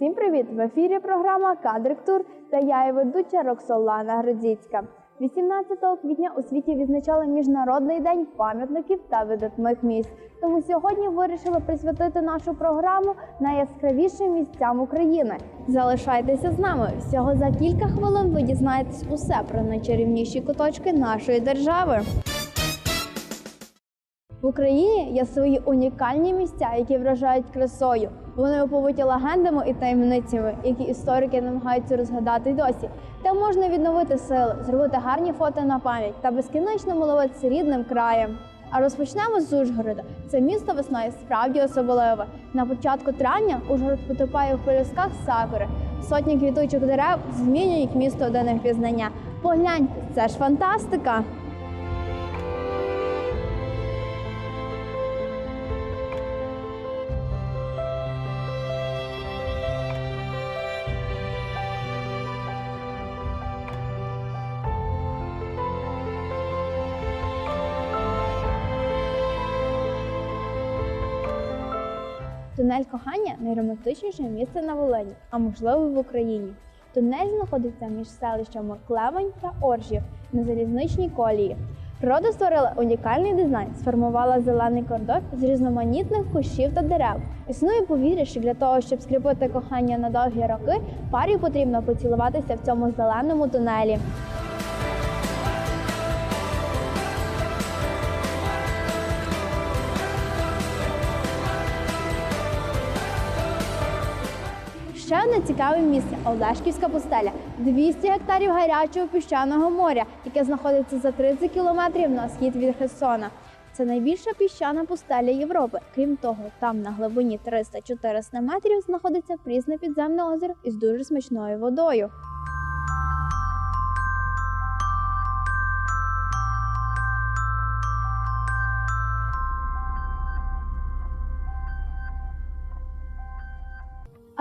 Усім привіт! В ефірі програма Кадрик Тур та я і ведуча Роксолана Гродзіцька. 18 квітня у світі відзначали міжнародний день пам'ятників та видатних місць. Тому сьогодні вирішили присвятити нашу програму найяскравішим місцям України. Залишайтеся з нами. Всього за кілька хвилин ви дізнаєтесь усе про найчарівніші куточки нашої держави. В Україні є свої унікальні місця, які вражають красою. Вони оповиті легендами і таємницями, які історики намагаються розгадати досі. Там можна відновити сили, зробити гарні фото на пам'ять та безкінечно милуватися рідним краєм. А розпочнемо з Ужгорода. Це місто весною справді особливе. На початку травня Ужгород потопає в пелюсках сакури. Сотні квітучих дерев змінюють місто до невпізнання. Погляньте, це ж фантастика! Тунель кохання найромантичніше місце на Волині, а можливо в Україні. Тунель знаходиться між селищами Клевень та Оржів на залізничній колії. Природа створила унікальний дизайн, сформувала зелений коридор з різноманітних кущів та дерев. Існує повір'я, що для того, щоб скріпити кохання на довгі роки, парі потрібно поцілуватися в цьому зеленому тунелі. Ще одне цікаве місце Олешківська пустеля 200 гектарів гарячого піщаного моря, яке знаходиться за 30 кілометрів на схід від Херсона. Це найбільша піщана пустеля Європи. Крім того, там на глибині 300-400 метрів знаходиться прісне підземне озеро із дуже смачною водою.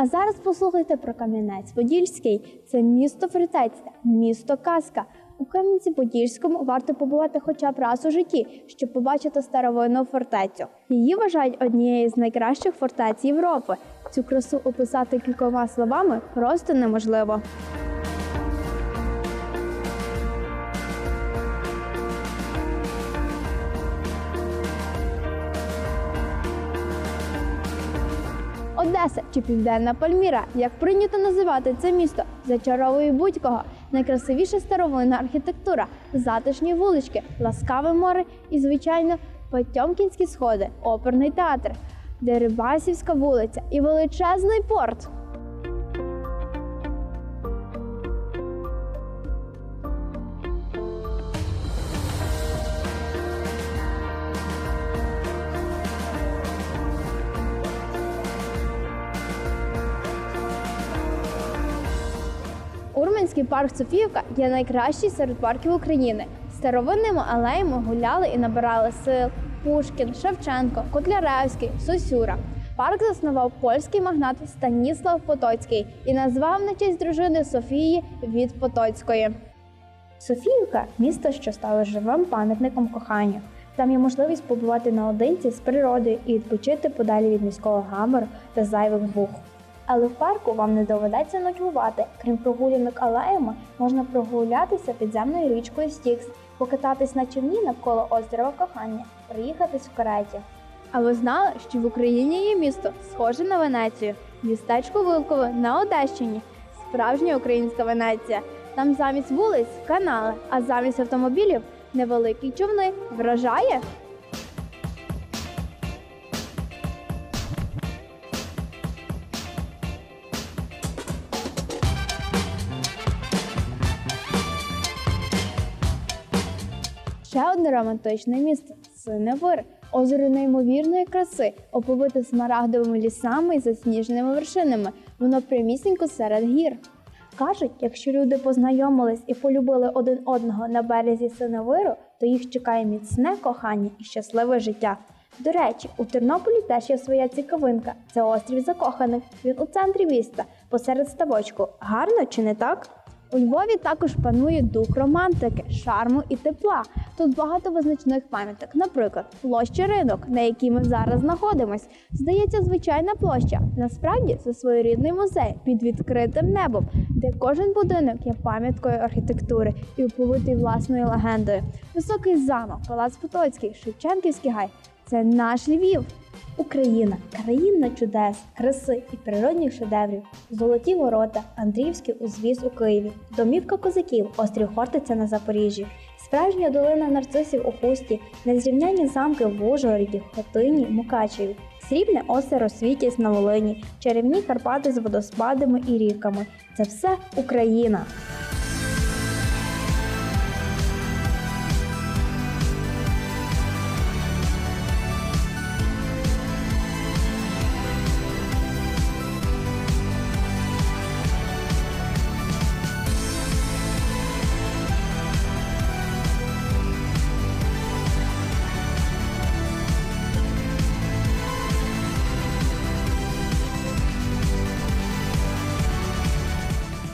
А зараз послухайте про Кам'янець-Подільський. Це місто фортеця, місто казка. У Кам'янці-Подільському варто побувати хоча б раз у житті, щоб побачити старовинну фортецю. Її вважають однією з найкращих фортець Європи. Цю красу описати кількома словами просто неможливо. Одеса чи Південна Пальміра, як прийнято називати це місто, зачаровує будь-кого. Найкрасивіша старовинна архітектура, затишні вулички, ласкаве море і, звичайно, Потьомкінські сходи, оперний театр, Дерибасівська вулиця і величезний порт. Урманський парк Софіївка є найкращий серед парків України. Старовинними алеями гуляли і набирали сил Пушкін, Шевченко, Котляревський, Сосюра. Парк заснував польський магнат Станіслав Потоцький і назвав на честь дружини Софії від Потоцької. Софіївка місто, що стало живим пам'ятником кохання. Там є можливість побувати наодинці з природою і відпочити подалі від міського гамору та зайвих бух. Але в парку вам не доведеться ночувати. Крім прогулянок алеями, можна прогулятися підземною річкою Стікс, покататись на човні навколо острова кохання, проїхатись в кареті. А ви знали, що в Україні є місто, схоже на Венецію, містечко Вилкове на Одещині, справжня українська Венеція. Там замість вулиць канали, а замість автомобілів невеликі човни. Вражає? Ще одне романтичне місце Синевир. Озеро неймовірної краси, оповите смарагдовими лісами і засніженими вершинами. Воно прямісінько серед гір. Кажуть, якщо люди познайомились і полюбили один одного на березі Синевиру, то їх чекає міцне кохання і щасливе життя. До речі, у Тернополі теж є своя цікавинка. Це острів закоханих. Він у центрі міста, посеред ставочку. Гарно чи не так? У Львові також панує дух романтики, шарму і тепла. Тут багато визначних пам'яток, наприклад, площа ринок, на якій ми зараз знаходимось. Здається, звичайна площа. Насправді це своєрідний музей під відкритим небом, де кожен будинок є пам'яткою архітектури і оповитий власною легендою. Високий замок, палац Потоцький, Шевченківський гай це наш Львів. Україна країна чудес, краси і природних шедеврів. Золоті ворота, Андріївський узвіз у Києві, домівка козаків, острів Хортиця на Запоріжжі, справжня долина нарцисів у Хусті, незрівнянні замки в Ужгороді, Хотині, Мукачеві, срібне озеро Світязь на Волині, чарівні Карпати з водоспадами і ріками. Це все Україна.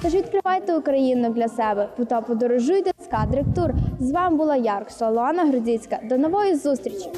Тож відкривайте Україну для себе та подорожуйте з кадрик тур. З вами була Ярк Роксолана Грудзицька. До нової зустрічі!